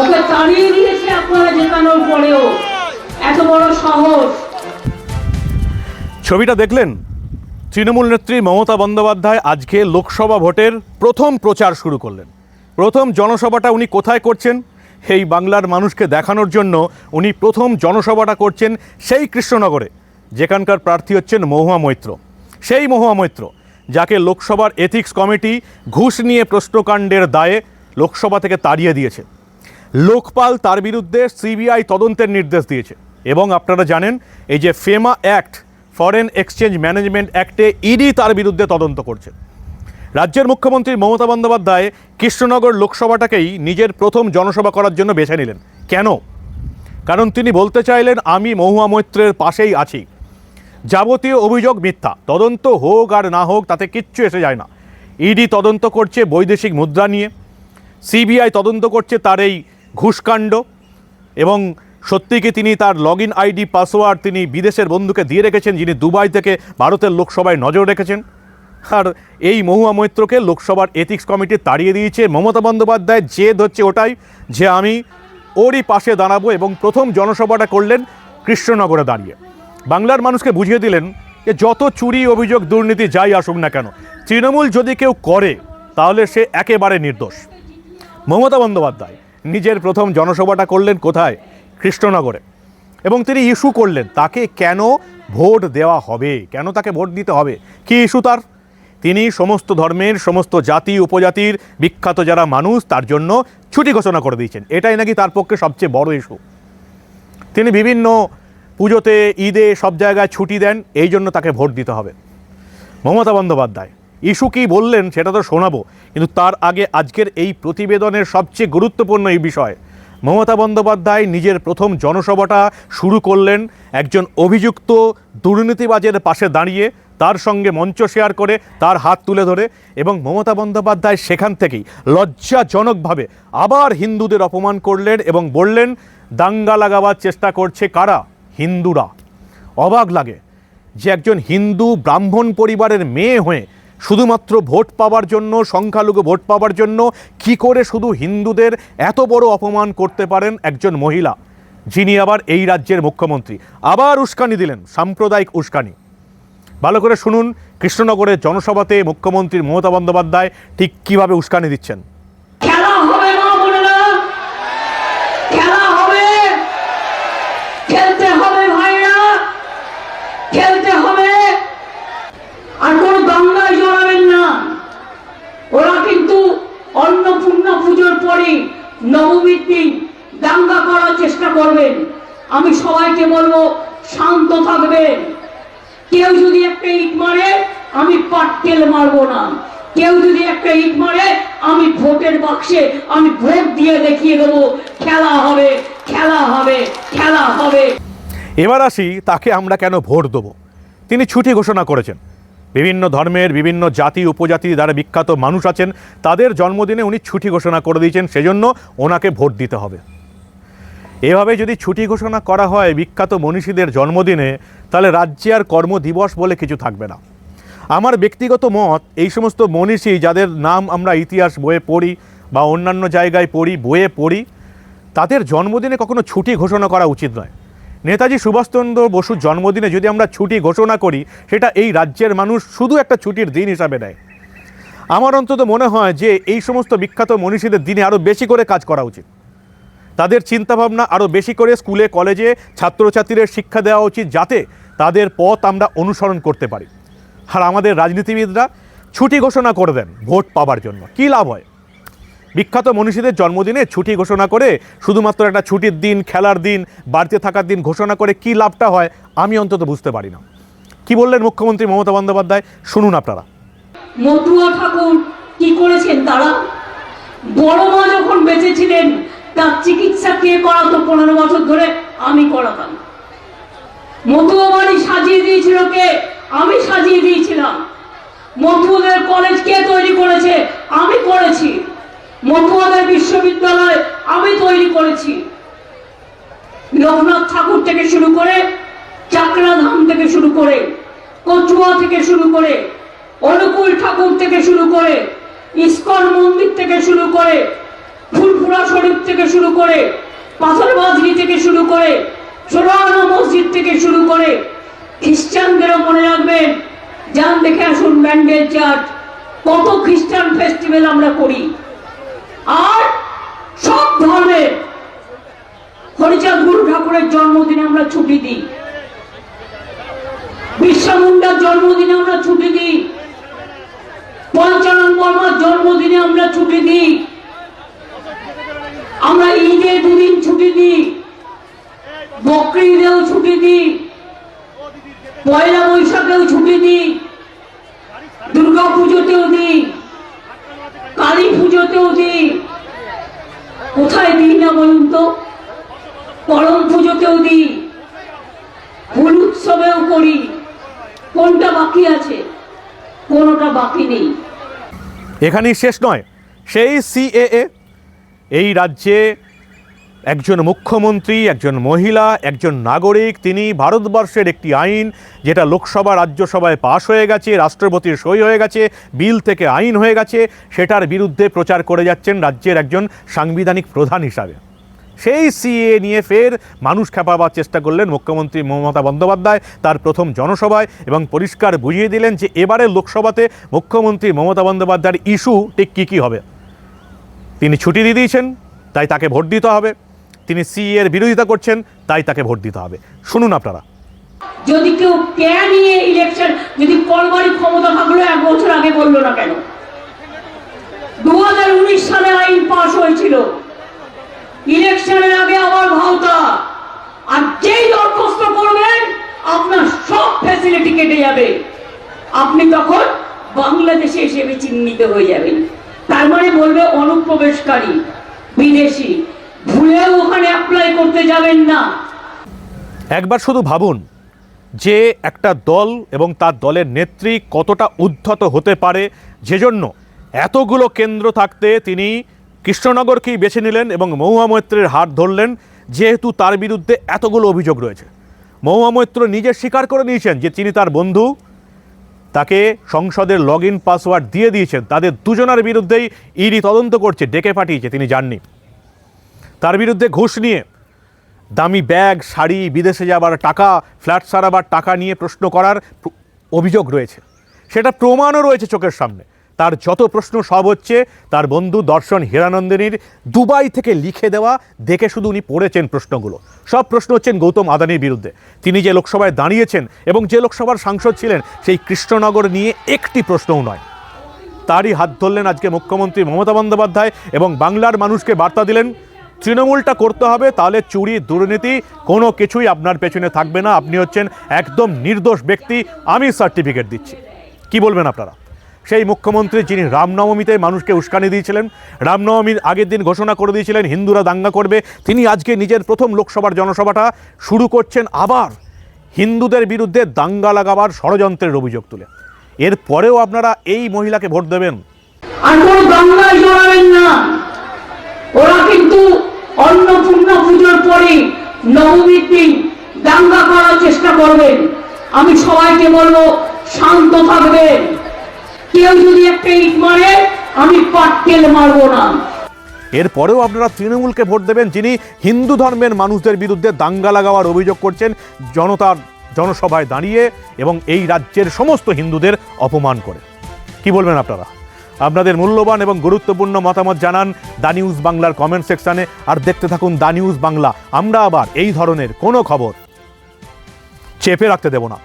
ওকে তাড়িয়ে দিয়েছে আপনারা জেতানোর পরেও। এত বড় সাহস। ছবিটা দেখলেন? তৃণমূল নেত্রী মমতা বন্দ্যোপাধ্যায় আজকে লোকসভা ভোটের প্রথম প্রচার শুরু করলেন। প্রথম জনসভাটা উনি কোথায় করছেন? এই বাংলার মানুষকে দেখানোর জন্য উনি প্রথম জনসভাটা করছেন সেই কৃষ্ণনগরে, যেখানকার প্রার্থী হচ্ছেন মহুয়া মৈত্র। সেই মহুয়া মৈত্র যাকে লোকসভার এথিক্স কমিটি ঘুষ নিয়ে প্রশ্নকাণ্ডের দায়ে লোকসভা থেকে তাড়িয়ে দিয়েছে। লোকপাল তার বিরুদ্ধে সিবিআই তদন্তের নির্দেশ দিয়েছে এবং আপনারা জানেন, এই যে FEMA act foreign exchange management অ্যাক্টে ED তার বিরুদ্ধে তদন্ত করছে। রাজ্যের মুখ্যমন্ত্রী মমতা বন্দ্যোপাধ্যায় কৃষ্ণনগর লোকসভাটাকেই নিজের প্রথম জনসভা করার জন্য বেছে নিলেন। কেন? কারণ তিনি বলতে চাইলেন, আমি মহুয়া মৈত্রের পাশেই আছি। যাবতীয় অভিযোগ মিথ্যা। তদন্ত হোক আর না হোক, তাতে কিচ্ছু এসে যায় না। ইডি তদন্ত করছে বৈদেশিক মুদ্রা নিয়ে। সিবিআই তদন্ত করছে তার এই ঘুষকাণ্ড। এবং সত্যি কি তিনি তার লগ ইন আইডি পাসওয়ার্ড তিনি বিদেশের বন্ধুকে দিয়ে রেখেছেন, যিনি দুবাই থেকে ভারতের লোকসভায় নজর রেখেছেন? আর এই মহুয়া মৈত্রকে লোকসভার এথিক্স কমিটি তাড়িয়ে দিয়েছে। মমতা বন্দ্যোপাধ্যায় জেদ হচ্ছে ওটাই যে আমি ওরই পাশে দাঁড়াবো এবং প্রথম জনসভাটা করলেন কৃষ্ণনগরে দাঁড়িয়ে। বাংলার মানুষকে বুঝিয়ে দিলেন যে যত চুরি, অভিযোগ, দুর্নীতি যাই আসুক না কেন, তৃণমূল যদি কেউ করে, তাহলে সে একেবারে নির্দোষ। মমতা বন্দ্যোপাধ্যায় নিজের প্রথম জনসভাটা করলেন কোথায়? কৃষ্ণনগরে। এবং তিনি ইস্যু করলেন, তাকে কেন ভোট দেওয়া হবে? কেন তাকে ভোট দিতে হবে? কি ইস্যু তার? তিনি সমস্ত ধর্মের, সমস্ত জাতি, উপজাতির বিখ্যাত যারা মানুষ, তার জন্য ছুটি ঘোষণা করে দিয়েছেন। এটাই নাকি তার পক্ষে সবচেয়ে বড় ইস্যু। তিনি বিভিন্ন পুজোতে, ঈদে সব জায়গায় ছুটি দেন, এই জন্য তাকে ভোট দিতে হবে। মমতা বন্দ্যোপাধ্যায়, ইস্যু কি বললেন সেটা তো শোনাবো, কিন্তু তার আগে আজকের এই প্রতিবেদনের সবচেয়ে গুরুত্বপূর্ণ এই বিষয়। মমতা বন্দ্যোপাধ্যায় নিজের প্রথম জনসভাটা শুরু করলেন একজন অভিযুক্ত দুর্নীতিবাজের পাশে দাঁড়িয়ে, তার সঙ্গে মঞ্চ শেয়ার করে, তার হাত তুলে ধরে এবং মমতা বন্দ্যোপাধ্যায় সেখান থেকেই লজ্জাজনকভাবে আবার হিন্দুদের অপমান করলেন এবং বললেন, দাঙ্গা লাগাবার চেষ্টা করছে কারা? হিন্দুরা। অবাক লাগে যে একজন হিন্দু ব্রাহ্মণ পরিবারের মেয়ে হয়ে শুধুমাত্র ভোট পাওয়ার জন্য, সংখ্যালঘু ভোট পাওয়ার জন্য কি করে শুধু হিন্দুদের এত বড় অপমান করতে পারেন একজন মহিলা, যিনি আবার এই রাজ্যের মুখ্যমন্ত্রী। আবার উস্কানি দিলেন, সাম্প্রদায়িক উস্কানি। ভালো করে শুনুন, কৃষ্ণনগরের জনসভাতে মুখ্যমন্ত্রী মমতা বন্দ্যোপাধ্যায় ঠিক কীভাবে উস্কানি দিচ্ছেন খেলা হবে মা বোনেরা খেলা হবে খেলতে হবে ভাইরা খেলতে হবে আর কোন দাঙ্গায় জড়াবেন না ওরা কিন্তু অন্নপূর্ণা পুজোর পরে নবমীর দিন দাঙ্গা করার চেষ্টা করবেন আমি সবাইকে বলব, শান্ত থাকবেন কেউ যদি একটা ইট মারে, আমি পাটকেল মারবো না। কেউ যদি একটা ইট মারে, আমি ভোটের বাক্সে, আমি ভোট দিয়ে দেখিয়ে দেবো, খেলা হবে খেলা হবে খেলা হবে। এবার আসি, তাকে আমরা কেন ভোট দেবো? তিনি ছুটি ঘোষণা করেছেন। বিভিন্ন ধর্মের, বিভিন্ন জাতি, উপজাতি দ্বারা বিখ্যাত মানুষ আছেন। তাদের জন্মদিনে উনি ছুটি ঘোষণা করে দিয়েছেন, সেজন্য ওনাকে ভোট দিতে হবে। এভাবে যদি ছুটি ঘোষণা করা হয় বিখ্যাত মনীষীদের জন্মদিনে, তাহলে রাজ্যে আর কর্মদিবস বলে কিছু থাকবে না। আমার ব্যক্তিগত মত, এই সমস্ত মনীষী যাদের নাম আমরা ইতিহাস বইয়ে পড়ি বা অন্যান্য জায়গায় পড়ি, বইয়ে পড়ি, তাদের জন্মদিনে কখনো ছুটি ঘোষণা করা উচিত নয়। নেতাজি সুভাষচন্দ্র বসুর জন্মদিনে যদি আমরা ছুটি ঘোষণা করি, সেটা এই রাজ্যের মানুষ শুধু একটা ছুটির দিন হিসাবে নেয়। আমার অন্তত মনে হয় যে এই সমস্ত বিখ্যাত মনীষীদের দিনে আরও বেশি করে কাজ করা উচিত। তাদের চিন্তাভাবনা আরও বেশি করে স্কুলে, কলেজে ছাত্রছাত্রীদের শিক্ষা দেওয়া উচিত যাতে তাদের পথ আমরা অনুসরণ করতে পারি। আর আমাদের রাজনীতিবিদরা ছুটি ঘোষণা করে দেন ভোট পাবার জন্য। কী লাভ হয়? বিখ্যাত মনীষীদের জন্মদিনে ছুটি ঘোষণা করে শুধুমাত্র একটা ছুটির দিন, খেলার দিন, বাড়িতে থাকার দিন ঘোষণা করে কী লাভটা হয়, আমি অন্তত বুঝতে পারি না। কি বললেন মুখ্যমন্ত্রী মমতা বন্দ্যোপাধ্যায়? শুনুন আপনারা। মতুয়া ঠাকুর কি করেছেন তারা? বড় মা যখন বেঁচে ছিলেন তার চিকিৎসা কে করাতো পনেরো বছর ধরে আমি করাতাম। মতুয়া বাড়ি সাজিয়ে দিয়েছিল কে? আমি সাজিয়ে দিয়েছিলাম। মতুয়াদের কলেজ কে তৈরি করেছে? আমি করেছি। মতুয়াদের বিশ্ববিদ্যালয় আমি তৈরি করেছি। লোকনাথ ঠাকুর থেকে শুরু করে চাকরা ধাম থেকে শুরু করে কচুয়া থেকে শুরু করে অনুকূল ঠাকুর থেকে শুরু করে ইস্কন মন্দির থেকে শুরু করে ফুলপুরা শরীফ থেকে শুরু করে, পাথর বাজরি থেকে শুরু করে সোলানো মসজিদ থেকে শুরু করে, খ্রিস্টানদেরও মনে রাখবেন, যান দেখে আসুন ব্যান্ডেল চার্চ কত খ্রিস্টান ফেস্টিভ্যাল আমরা করি। আর সব ধর্মের হরিচাঁদ গুরু ঠাকুরের জন্মদিনে আমরা ছুটি দিই। বিশ্ব মুন্ডার জন্মদিনে আমরা ছুটি দিই। পঞ্চানন বর্মার জন্মদিনে আমরা ছুটি দিই। আমরা ঈদে দুদিন ছুটি দিই বকরি ঈদেও ছুটি দিই, পয়লা বৈশাখেও ছুটি দিই দুর্গা পুজোতেও দিই কালী পুজোতেও দিই। কোথায় দিই না বলুন তো? করম পুজোতেও দিই ফুল উৎসবেও করি। কোনটা বাকি আছে? কোনোটা বাকি নেই। এখানেই শেষ নয়। সেই সিএএ এই রাজ্যে একজন মুখ্যমন্ত্রী, একজন মহিলা, একজন নাগরিক, তিনি ভারতবর্ষের একটি আইন, যেটা লোকসভা, রাজ্যসভায় পাশ হয়ে গেছে, রাষ্ট্রপতির সই হয়ে গেছে, বিল থেকে আইন হয়ে গেছে, সেটার বিরুদ্ধে প্রচার করে যাচ্ছেন রাজ্যের একজন সাংবিধানিক প্রধান হিসাবে। সেই সিএ নিয়ে ফের মানুষ খেপাবার চেষ্টা করলেন মুখ্যমন্ত্রী মমতা বন্দ্যোপাধ্যায়, তার প্রথম জনসভায়, এবং পরিষ্কার বুঝিয়ে দিলেন যে এবারের লোকসভাতে মুখ্যমন্ত্রী মমতা বন্দ্যোপাধ্যায়ের ইস্যু ঠিক কী কী হবে। তিনি ছুটি দিয়ে দিয়েছেন, তাই তাকে ভোট দিতে হবে। তিনি সিএ এর বিরোধিতা করছেন, তাই তাকে ভোট দিতে হবে। শুনুন আপনারা। যদি কেউ কে নিয়ে ইলেকশন যদি কলবারি ক্ষমতা থাকল এক বছর আগে বলল না কেন? দু হাজার উনিশ সালে আইন পাশ হয়েছিল। ইলেকশনের আগে আবার ভাওতা। আর যেই দরখাস্ত করবেন, আপনার সব ফ্যাসিলিটি কেটে যাবে। আপনি তখন বাংলাদেশে হিসেবে চিহ্নিত হয়ে যাবেন। তার মানে বলবে অনুপ্রবেশকারী, বিদেশি। ভুলেও ওখানে অ্যাপ্লাই করতে যাবেন না। একবার শুধু ভাবুন যে একটা দল এবং তার দলের নেত্রী কতটা উদ্ধত হতে পারে। যে জন্য এতগুলো কেন্দ্র থাকতে তিনি কৃষ্ণনগরকেই বেছে নিলেন এবং মহুয়া মৈত্রের হাত ধরলেন, যেহেতু তার বিরুদ্ধে এতগুলো অভিযোগ রয়েছে। মহুয়া মৈত্র নিজে স্বীকার করে নিয়েছেন যে তিনি তার বন্ধু। তাকে সংসদের লগ ইন পাসওয়ার্ড দিয়ে দিয়েছেন। তাদের দুজনের বিরুদ্ধেই ইডি তদন্ত করছে, ডেকে পাঠিয়েছে, তিনি যাননি তার বিরুদ্ধে ঘুষ নিয়ে দামি ব্যাগ, শাড়ি, বিদেশে যাবার টাকা, ফ্ল্যাট সারাবার টাকা নিয়ে প্রশ্ন করার অভিযোগ রয়েছে। সেটা প্রমাণও রয়েছে চোখের সামনে। তার যত প্রশ্ন সব হচ্ছে, তার বন্ধু দর্শন হীরানন্দিনীর দুবাই থেকে লিখে দেওয়া, দেখে শুধু উনি পড়েছেন প্রশ্নগুলো। সব প্রশ্ন হচ্ছেন গৌতম আদানির বিরুদ্ধে। তিনি যে লোকসভায় দাঁড়িয়েছেন এবং যে লোকসভার সাংসদ ছিলেন, সেই কৃষ্ণনগর নিয়ে একটি প্রশ্নও নয়। তারই হাত ধরলেন আজকে মুখ্যমন্ত্রী মমতা বন্দ্যোপাধ্যায় এবং বাংলার মানুষকে বার্তা দিলেন, তৃণমূলটা করতে হবে, তাহলে চুরি, দুর্নীতি, কোনো কিছুই আপনার পেছনে থাকবে না। আপনি হচ্ছেন একদম নির্দোষ ব্যক্তি, আমি সার্টিফিকেট দিচ্ছি। কি বলবেন আপনারা? সেই মুখ্যমন্ত্রী যিনি রামনবমীতে মানুষকে উস্কানি দিয়েছিলেন, রামনবমীর আগের দিন ঘোষণা করে দিয়েছিলেন, হিন্দুরা দাঙ্গা করবে। তিনি আজকে নিজের প্রথম লোকসভার জনসভাটা শুরু করছেন আবার। হিন্দুদের বিরুদ্ধে দাঙ্গা লাগাবার ষড়যন্ত্রের অভিযোগ তুলে। এরপরেও আপনারা এই মহিলাকে ভোট দেবেন। না। ওরা কিন্তু পুজোর পরে নবমীর দিন দাঙ্গা করার চেষ্টা করবেন আমি সবাইকে বলব, শান্ত থাকবেন এরপরেও আপনারা তৃণমূলকে ভোট দেবেন যিনি হিন্দু ধর্মের মানুষদের বিরুদ্ধে দাঙ্গা লাগাওয়ার অভিযোগ করছেন জনতার জনসভায় দাঁড়িয়ে এবং এই রাজ্যের সমস্ত হিন্দুদের অপমান করে। কি বলবেন আপনারা? আপনাদের মূল্যবান এবং গুরুত্বপূর্ণ মতামত জানান দা নিউজ বাংলার কমেন্ট সেকশানে আর দেখতে থাকুন দা নিউজ বাংলা। আমরা আবার এই ধরনের কোনো খবর চেপে রাখতে দেব না।